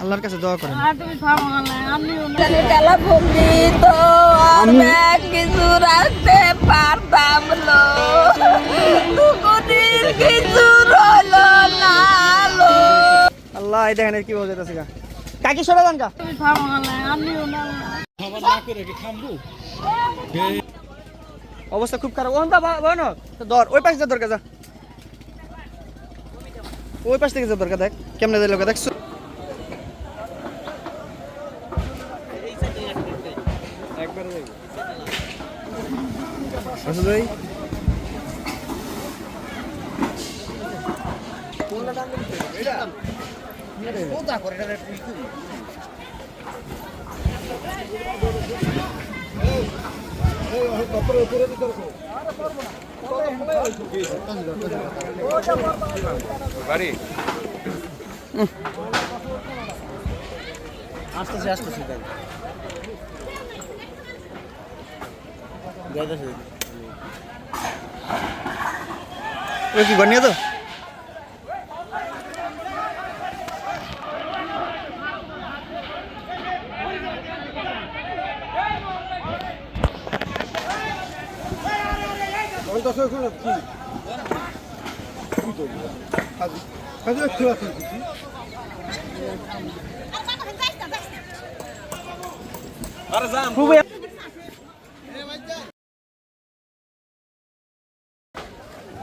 আল্লাহর কাছে দোয়া করেন। তো কিছু রাখতে পারতাম কিছু রইল না আল্লাহ এই দেখেন কি বোঝা যাচ্ছে গা। কাকি সরে যান গা। তুমি থামো না আমিও না। অবস্থা খুব খারাপ। ওখান দা ধর ওই পাশে যা দরকার যা। ওই পাশ থেকে যা দরকার দেখ। কেমনে দিল দেখ ভাই আসতেছে আসতেছে দেখ ওই কি গনিয়ে তো। খুবই এই যে গেল এই যে গেল মাঝে গেল গা গেল গা এই কা- কাকা, হাঁটা দিয়ে লাইছে। এ, এ, মাঝে এটা পিছের। উম, উম,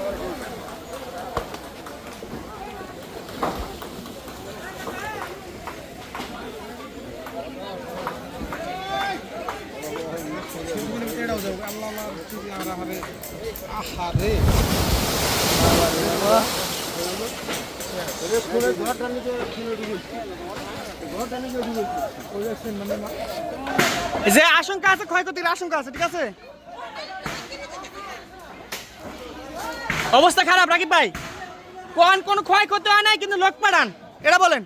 যে আশঙ্কা আছে ক্ষয়ক্ষতির আশঙ্কা আছে ঠিক আছে? অবস্থা খারাপ রাকিব ভাই। কোন কোন ক্ষয়ক্ষতি হয় নাই কিন্তু লোক পাঠান। এটা বলেন।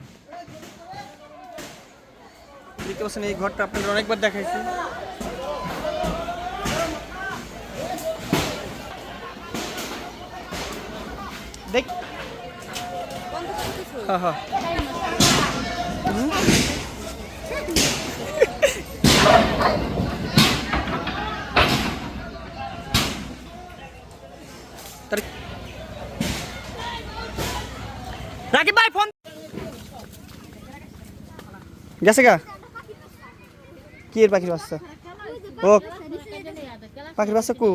দেখতে পাচ্ছেন এই ঘরটা আপনাদের অনেকবার দেখাইছি। দেখ হ্যাঁ হ্যাঁ তার- রাকিব ভাই ফোন গেছে গা কি এর পাখির বাচ্চা ও পাখির বাচ্চা কু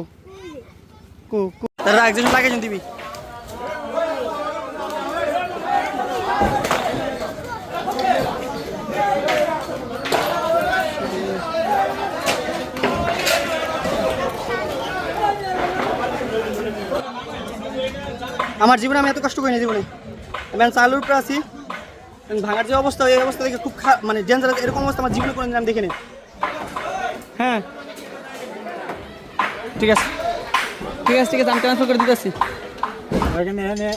কু কু তারা একজন লাগাইছেন দিবি আমার জীবনে আমি এত কষ্ট করিনি জীবনে। আমি চালুর উপরে আছি। ভাঙার যে অবস্থা, এই অবস্থা দেখে খুব খারাপ মানে ডেঞ্জারাস এরকম অবস্থা আমার জীবনে কোনোদিন আমি দেখিনি। হ্যাঁ। ঠিক আছে। ঠিক আছে ঠিক আছে, আমি ট্রান্সফার করে দিতেছি। ওইখানে এখানে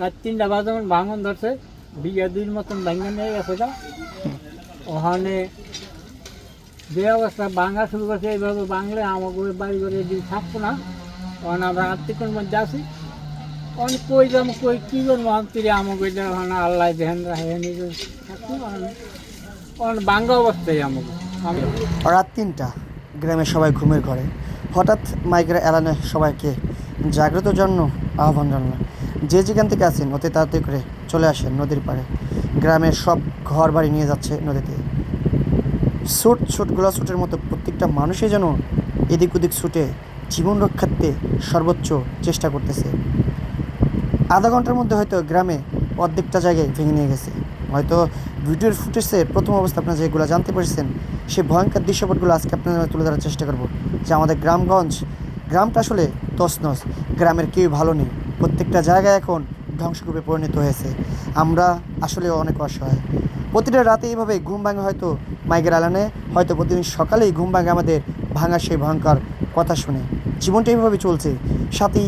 রাত তিনটা বাজে আমার ভাঙন ধরছে। বিঘা দুইর মতন ভাঙন নিয়ে গেছে গা। ওখানে যে অবস্থা, ভাঙা শুরু করছে, এইভাবে বাংলে আমাকে বাড়ি করে দিন থাকব না। তখন আমরা আত্মীয়র মধ্যে আসি অনেক কই যাব কই কী করব? ওখানে আল্লাহ থাকব অনেক বাঙ্গা অবস্থায় রাত তিনটা গ্রামের সবাই ঘুমের ঘরে। হঠাৎ মাইকের এলানে সবাইকে জাগ্রত জন্য আহ্বান জানানো যে যেখান থেকে আছেন, অতি তাড়াতাড়ি করে চলে আসেন নদীর পাড়ে। গ্রামের সব ঘর বাড়ি নিয়ে যাচ্ছে নদীতে। ছুট ছুটগুলা ছুটের মতো প্রত্যেকটা মানুষই যেন এদিক ওদিক ছুটে জীবন রক্ষার্থে সর্বোচ্চ চেষ্টা করতেছে। আধা ঘণ্টার মধ্যে হয়তো গ্রামে অর্ধেকটা জায়গায় ভেঙে নিয়ে গেছে। হয়তো ভিডিওর ফুটেজের প্রথম অবস্থা আপনারা যেগুলো জানতে পেরেছেন, সেই ভয়ঙ্কর দৃশ্যপটগুলো আজকে আপনাদের তুলে ধরার চেষ্টা করব, যে আমাদের গ্রামগঞ্জ, গ্রামটা আসলে তছনছ, গ্রামের কেউ ভালো নেই। প্রত্যেকটা জায়গায় এখন ধ্বংসকূপে পরিণত হয়েছে। আমরা আসলে অনেক অসহায়। প্রতিটা রাতে এইভাবে ঘুম ভাঙে হয়তো মাইকের আলানে হয়তো প্রতিদিন সকালেই ঘুম ভাঙে আমাদের ভাঙা সেই ভয়ঙ্কর কথা শুনে। জীবনটা এইভাবে চলছে। সাতই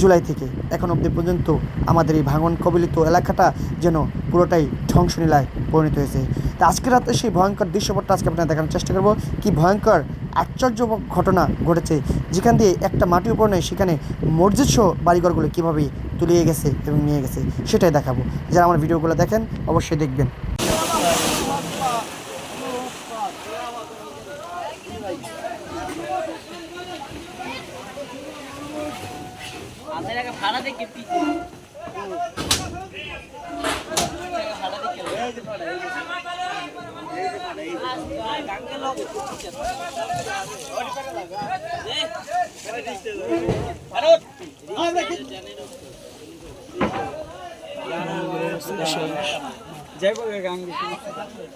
জুলাই থেকে। এখন অবধি পর্যন্ত আমাদের এই ভাঙন কবলিত এলাকাটা যেন পুরোটাই ধ্বংসলীলায় পরিণত হয়েছে। তা আজকে রাতে সেই ভয়ঙ্কর দৃশ্যপটটা আজকে আপনারা দেখানোর চেষ্টা করব। কি ভয়ঙ্কর আশ্চর্য ঘটনা ঘটেছে। যেখান দিয়ে একটা মাটি উপর নেই, সেখানে মসজিদ সহ বাড়িঘরগুলো কীভাবে তুলিয়ে গেছে এবং নিয়ে গেছে, সেটাই দেখাবো। যারা আমার ভিডিওগুলো দেখেন, অবশ্যই দেখবেন।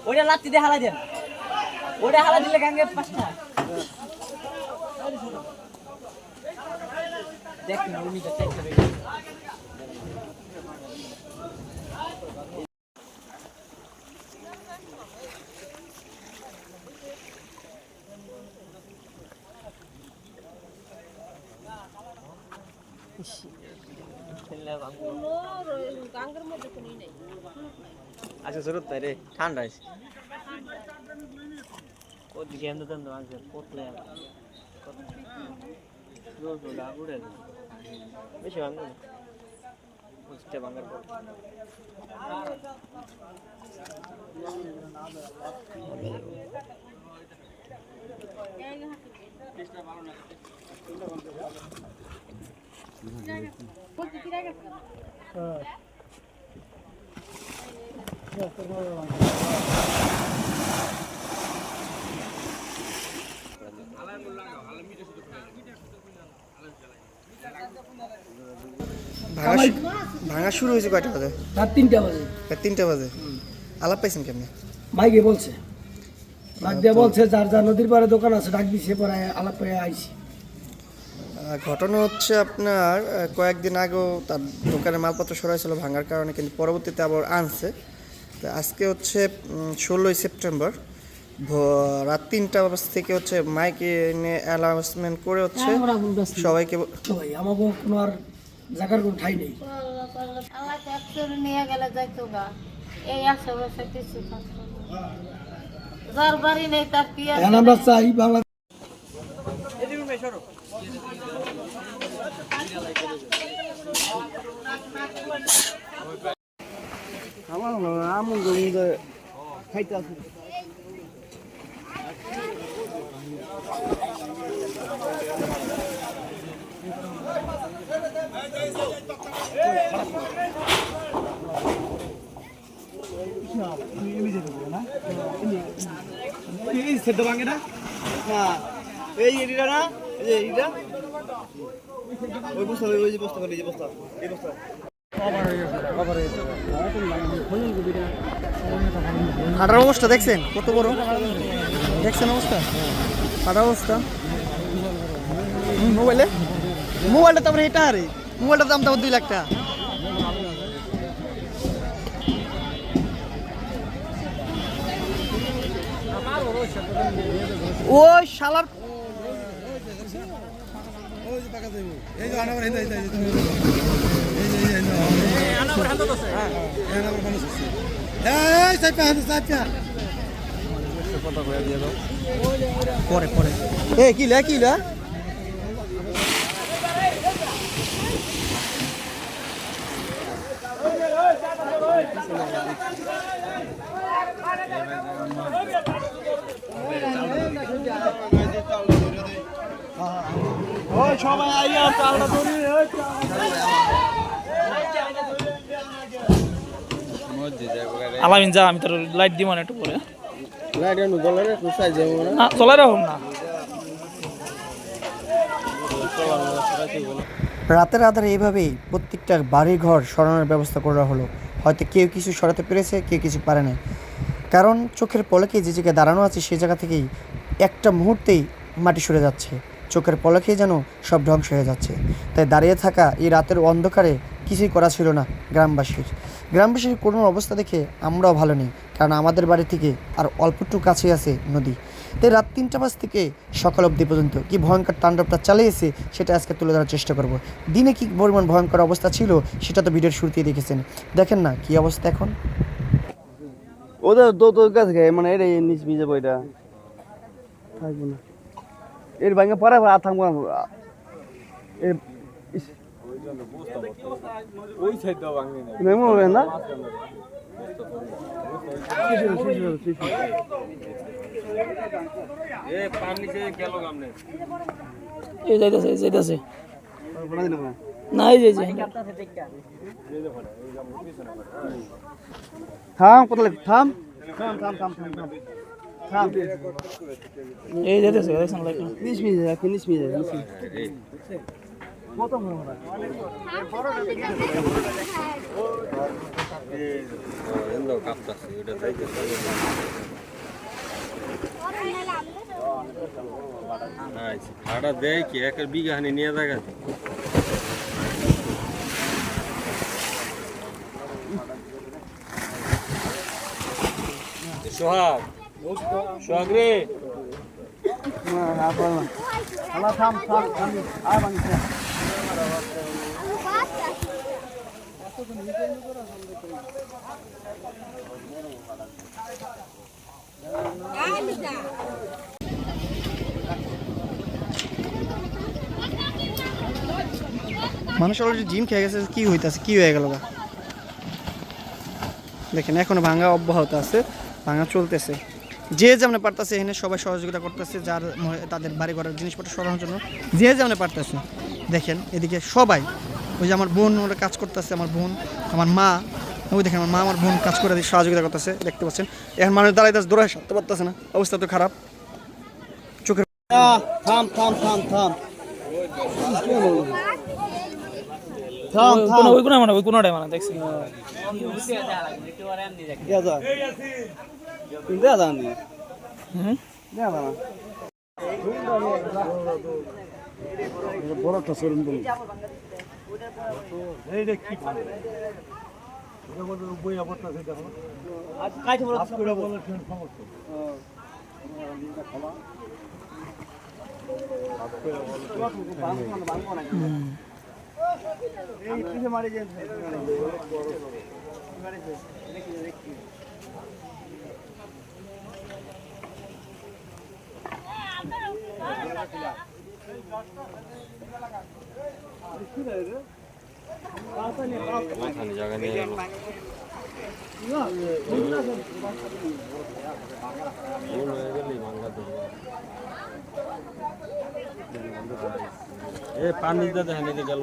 ওটা লাত্তি দিয়ে হালা দেন। ওটা হালা দিলে গাঙ্গে পাঁচটা দেখ না চেক করে আচ্ছা জরুরত নাই রে ঠান্ডা আছে ওদিকে এমনি তো আছে পোতলে রোজ রোজ আগুড়ে বেশি ভাঙবে না বুঝতে ভাঙার পর ভাঙা শু- ভাঙা শুরু হয়েছে কয়টা বাজে? রাত তিনটা বাজে। রাত তিনটা বাজে। আলাপ পাইছেন কেমনি? ভাইকে বলছে। ডাক দিয়ে বলছে যার যার নদীর পাড়ে দোকান আছে ডাক দিছে পরে আলাপ করে আইছি। আহ, ঘটনা হচ্ছে আপনার কয়েকদিন আগেও তার দোকানে মালপত্র সরাইছিল ভাঙার কারণে কিন্তু পরবর্তীতে আবার আনছে। তো আজকে হচ্ছে ষোলোই সেপ্টেম্বর ভ- রাত তিনটা থেকে হচ্ছে মাইকে এনে অ্যানাউন্সমেন্ট করে হচ্ছে সবাইকে ব- তো ভাই আমাকে কোনো আর জায়গার কোনো ঠাই নেই। নিয়ে গেলে যাইতো গা। এই আশেপাশে কিছু থাকতো না। যার বাড়ি নেই তার কি আছে? এখন আমরা চাই বাংলা এই এরিটা না এই এরিটা ওই বস্তা ওই বস্তা, এই বস্তা ফাটার অবস্থা দেখছেন? কত বড়? দেখছেন অবস্থা? ফাটার অবস্থা? মোবাইলে? মোবাইলটা তারপরে এটা আরে। মোবাইলটার দাম তারপর দুই লাখ টাকা। ওই শালার পরে পরে এ কি লে কি লে আলামিন যা আমি তোর লাইট দিব না একটু পরে। চলাই রাখুন না। রাতের আধারে এইভাবেই প্রত্যেকটা বাড়ি ঘর সরানোর ব্যবস্থা করা হলো। হয়তো কেউ কিছু সরাতে পেরেছে কেউ কিছু পারে না কারণ চোখের পলকে যে জায়গায় দাঁড়ানো আছে সেই জায়গা থেকেই একটা মুহূর্তেই মাটি সরে যাচ্ছে। চোখের পলকেই যেন সব ধ্বংস হয়ে যাচ্ছে। তাই দাঁড়িয়ে থাকা এই রাতের অন্ধকারে কিছুই করা ছিল না গ্রামবাসীর। গ্রামবাসীর কোনো অবস্থা দেখে আমরাও ভালো নেই, কারণ আমাদের বাড়ি থেকে আর অল্পটুকু কাছেই আছে নদী। তাই রাত তিনটা বাজ থেকে সকাল অবধি পর্যন্ত কি ভয়ঙ্কর তাণ্ডবটা চালিয়েছে সেটা আজকে তুলে ধরার চেষ্টা করব। দিনে কি পরিমাণ ভয়ঙ্কর অবস্থা ছিল সেটা তো ভিডিওর শুরুতেই দেখেছেন। দেখেন না, কি অবস্থা এখন? ওদের তো তোর কাছে খায় মানে এটা নিচ ভিজে বইটা। থাকব না। এর ভাঙে পরে আর থাকব না। এর ওই সাইড দাও ভাঙনি না মেমো হবে না এই যাইতেছে এই যাইতেছে বনা দিন না না যাইছে থাম লাগে থাম। থাম থাম থাম থাম থাম। এই যাইতেছে দেখছেন রাখি নিচ ভিজে নিচ আচ্ছা ভাড়া দেয় কি একের বিঘা হানি নিয়ে দেখা সোহাগ সোহাগ রে না না পারলাম না থাম থাম থাম আর মানুষ অলরেডি জিম খেয়ে গেছে, কি হইতাছে, কি হয়ে গেল দেখেন, এখনও ভাঙা অব্যাহত আছে, ভাঙা চলতেছে। যে যেমন পারতেছে, এখানে সবাই সহযোগিতা করতেছে, যার তাদের বাড়ি ঘরের জিনিসপত্র সরানোর জন্য। যে যেমন পারতেছে। দেখেন এদিকে সবাই ওই যে আমার বোন ওরা কাজ করতেছে আমার বোন আমার মা ওই দেখেন আমার মা আমার বোন কাজ করে সহযোগিতা করতেছে দেখতে পাচ্ছেন। এখন মানুষ দাঁড়াইতে দৌড়ায় সারতে পারতেছে না অবস্থা তো খারাপ। চোখের থাম থাম থাম থাম। মানে ওই কোনাটাই মানে দেখছি দেয়া যা তুমি দেয়া যা নি হুম দেয়া যা না ওখানে জায়গা নিয়ে গেল ভুল হয়ে গেলেই ভাঙ্গা দেবো এ পানি দিতে দেখেন এদিকে গেল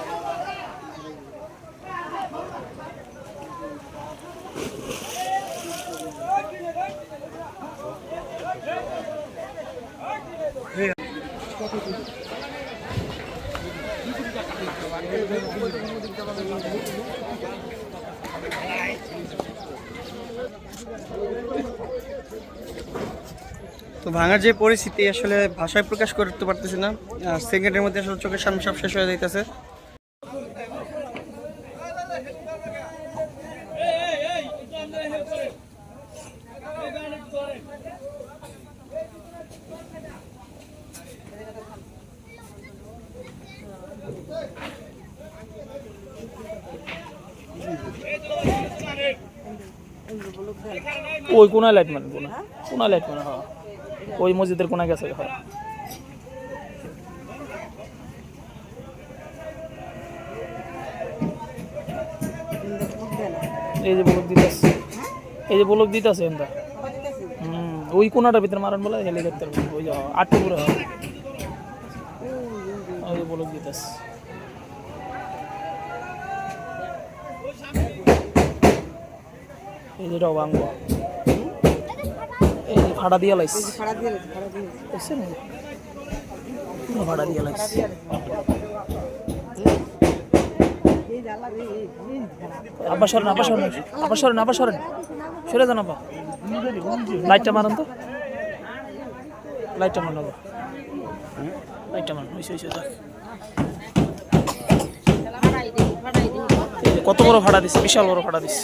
তো ভাঙার যে পরিস্থিতি, আসলে ভাষায় প্রকাশ করতে পারতেছি না। সেকেন্ডের মধ্যে আসলে চোখের সামনে সব শেষ হয়ে যাইতেছে। ওই কোনায় লাইট মানে কোনা কোনায় লাইট মানে হ্যাঁ। ওই মসজিদের কোনায় গেছে হ্যাঁ। এই যে বলক দিতেছে এই যে বলক দিতেছে এনটা। হুম, ওই কোনাটার ভিতরে মারান বলে হেলে দেখতে পারব ওই যে আটকে পুরো ওই যে বলক দিতেছে এই যেটাও ভাঙবো। এই যে ফাড়া দিয়ে লাইছে। ফাড়া দিয়ে লাইছে আব্বা সরেন আব্বা সরেন আব্বা সরেন আব্বা সরেন। সরে যান আব্বা। লাইটটা মারান তো। লাইটটা মারান আব্বা। লাইটটা মারান হইছে হইছে যাক। কত বড় ভাড়া দিচ্ছে বিশাল বড় ভাড়া দিচ্ছে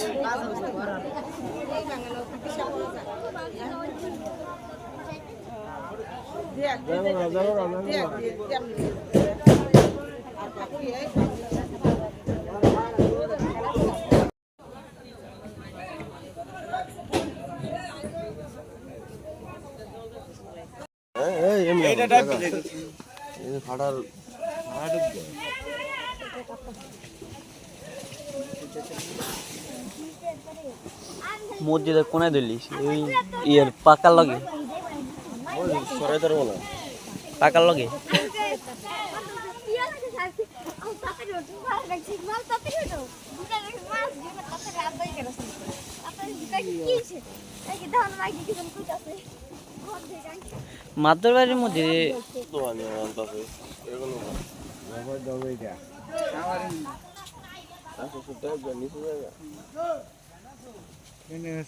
মসজিদের কোনায় ধরলিস ওই ইয়ের পাকার লগে। পাকার লগে? মাদ্র বাড়ির মধ্যে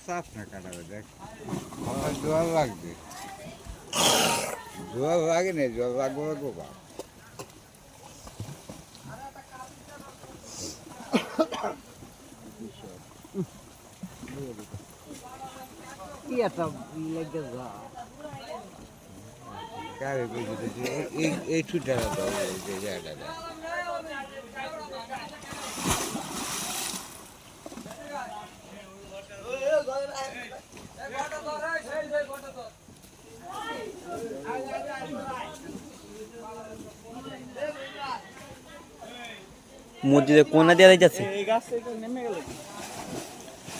সাফ না কাটাবে দেখ। আমার লাগবে। জল লাগে না জল লাগবে লাগবো বা এই এই ছুটাটা দাও জায়গাটা। মসজিদে কোনা দেওয়া যাচ্ছে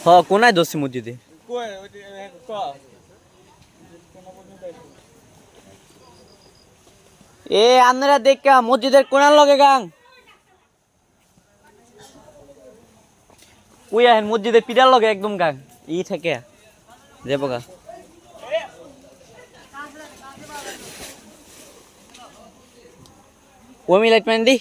হ কোনায় ধরছি মসজিদে? এ আপনারা দেখা মসজিদের কোনার লগে গাং। ওই আহেন মসজিদের পিটার লগে একদম গাং। ই থেকে। যাব গা ওমি লাইট ম্যান দি?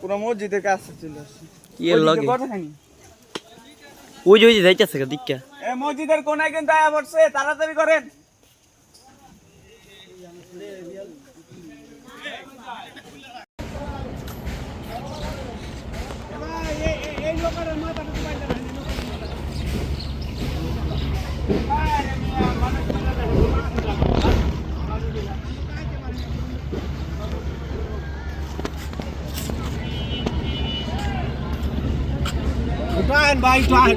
পুরো মসজিদের কাছে চলে আসছি। কি এর লগে। ওই যে ওই যে যাইতেছে গা এ মসজিদের কোনায় কিন্তু আয়া পড়ছে তাড়াতাড়ি করেন। উঠায়েন ভাই উঠায়েন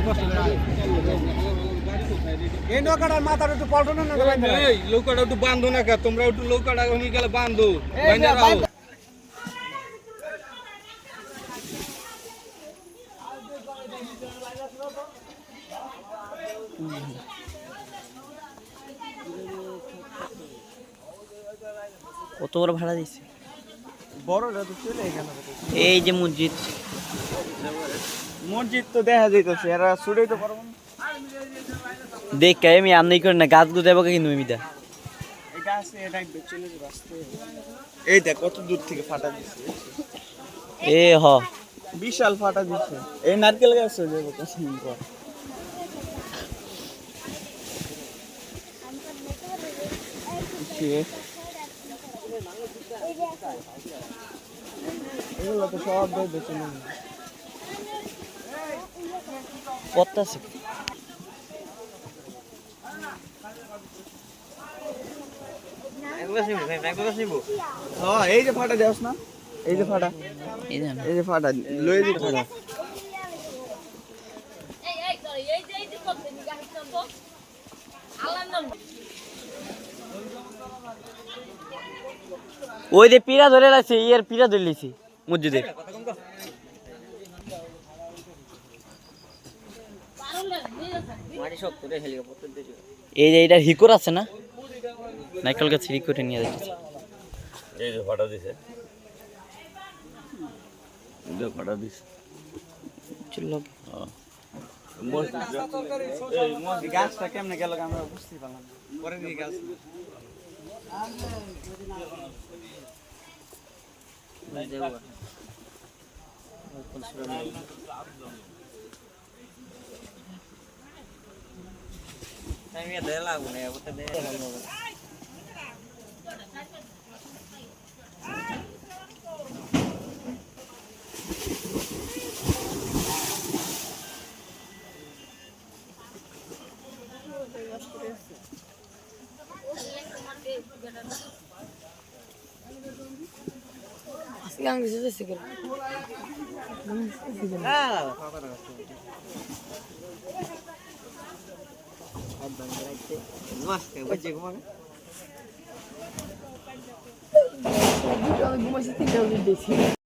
এই নৌকাটার মাথার একটু পল্টনে না এই লৌকাটা একটু বান্ধো না কা তোমরা একটু লৌকাটা হয়ে গেলে বান্ধো কত বড় ভাড়া দিছে বড়টা তো চলে এখানে। এই যে মসজিদ। মসজিদ তো দেখা যাইতেছে এরা ছুটেই তো পারব দেখ আমি আমনি করে না গাছগুলো দেবো কিন্তু আসতে এই দেখ কত দূর থেকে ফাটা দিচ্ছে এ হ। বিশাল ফাটা দিচ্ছে এই নারকেল গাছ হয়ে যাবে কত সুন্দর এগুলো তো সব বেশ বেশি হ্যাঁ এই যে ফাটা দেওস না এই যে ফাটা। এই যে ফাটা লয়ে দিতে ফাটা এই এই করে এই যে এই যে করতে নি গাছ তো আল্লাহ নাম ওই যে পিরা ধরে রাখছে ইয়ের পিড়া ধরে লিছি মসজিদের। এই যে এটা হিকোর আছে না? নাইকল গাছ হিকোরে নিয়ে যাচ্ছে। এই যে ফটো দিছে। ফটো গাছটা কেমনে গেল আমরা বুঝতে পারলাম পরে দিয়ে গাছ। Yang di situ sih, ঘুমাইছি তিনটা দেখছি